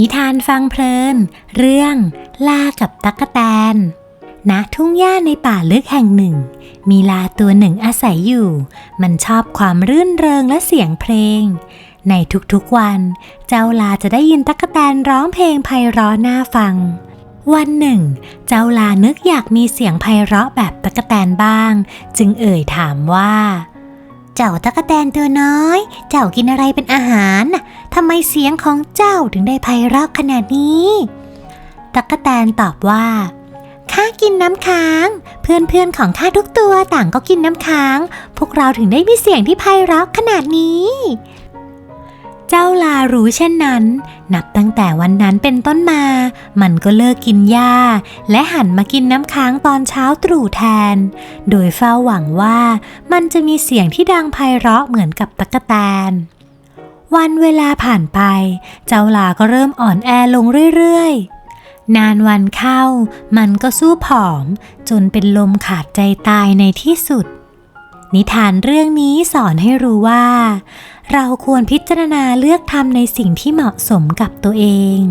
นิทานฟังเพลิน เรื่องลากับตั๊กแตนณทุ่งหญ้าในป่าลึกแห่งหนึ่ง มีลาตัวหนึ่งอาศัยอยู่ มันชอบความรื่นเริงและเสียงเพลง ในทุกๆวัน เจ้าลาจะได้ยินตั๊กแตนร้องเพลงไพเราะน่าฟัง วันหนึ่ง เจ้าลานึกอยากมีเสียงไพเราะแบบตั๊กแตนบ้าง จึงเอ่ยถามว่า เจ้าตั๊กแตนตัวน้อย เจ้ากินอะไรเป็นอาหารน่ะ ทำไมเสียงของเจ้าถึงได้ไพเราะขนาดนี้ ตั๊กแตนตอบว่า ข้ากินน้ำค้าง เพื่อนๆของข้าทุกตัวต่างก็กินน้ำค้าง พวกเราถึงได้มีเสียงที่ไพเราะขนาดนี้ เจ้าลารู้เช่นนั้น นับตั้งแต่วันนั้นเป็นต้นมา มันก็เลิกกินหญ้า และหันมากินน้ำค้างตอนเช้าตรู่แทน โดยเฝ้าหวังว่ามันจะมีเสียงที่ดังไพเราะเหมือนกับตั๊กแตน วันเวลาผ่านไป เจ้าลาก็เริ่มอ่อนแอลงเรื่อยๆ นานวันเข้า มันก็สู้ผอม จนเป็นลมขาดใจตายในที่สุด นิทานเรื่องนี้สอนให้รู้ว่า เราควรพิจารณาเลือกทำในสิ่งที่เหมาะสมกับตัวเอง